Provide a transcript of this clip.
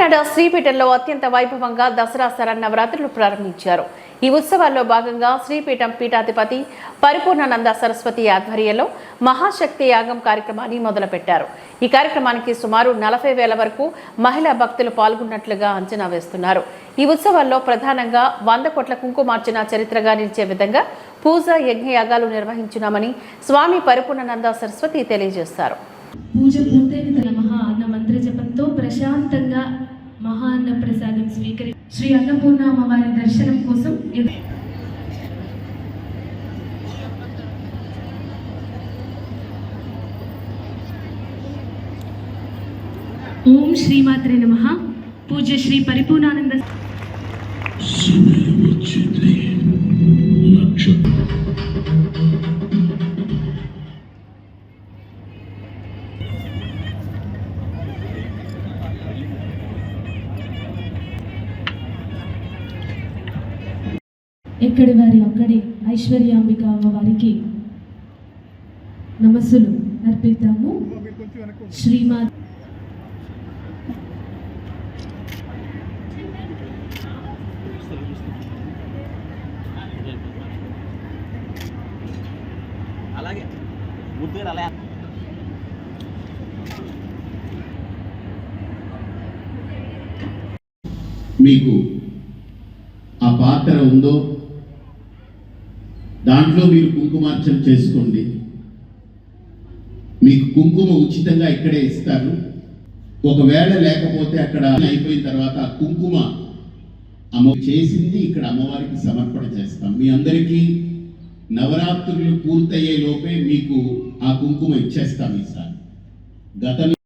కాకినాడ శ్రీపీఠంలో అత్యంత వైభవంగా దసరా శరన్నవరాత్రులు ప్రారంభించారు. ఈ ఉత్సవాల్లో భాగంగా శ్రీపీఠం పీఠాధిపతి పరిపూర్ణానంద సరస్వతి ఆధ్వర్యంలో మహాశక్తి యాగం కార్యక్రమాన్ని మొదలుపెట్టారు. ఈ కార్యక్రమానికి సుమారు నలభై వేల వరకు మహిళా భక్తులు పాల్గొన్నట్లుగా అంచనా వేస్తున్నారు. ఈ ఉత్సవాల్లో ప్రధానంగా వంద కోట్ల కుంకుమార్చన చరిత్రగా నిలిచే విధంగా పూజ యజ్ఞయాగాలు నిర్వహించున్నామని స్వామి పరిపూర్ణానంద సరస్వతి తెలియజేశారు. పూజ పూర్తయిన ప్రశాంతంగా మహాన్న ప్రసాదం స్వీకరి శ్రీ అన్నపూర్ణ అమ్మవారి దర్శనం కోసం ఓం శ్రీమాత్రే నమ. పూజ్య శ్రీ పరిపూర్ణానంద ఎక్కడి వారి అక్కడే ఐశ్వర్యాంబిక అమ్మవారికి నమస్సులు అర్పిద్దాము. శ్రీమా అలాగే. అలా. మీకు ఆ పాత్ర ఉందో దాంట్లో మీరు కుంకుమార్చన చేసుకోండి. మీకు కుంకుమ ఉచితంగా ఇక్కడే ఇస్తారు. ఒకవేళ లేకపోతే అక్కడ అయిపోయిన తర్వాత ఆ కుంకుమ అమ్మ చేసింది ఇక్కడ అమ్మవారికి సమర్పణ చేస్తాం. మీ అందరికీ నవరాత్రులు పూర్తయ్యే లోపే మీకు ఆ కుంకుమ ఇచ్చేస్తాం ఈసారి. గతంలో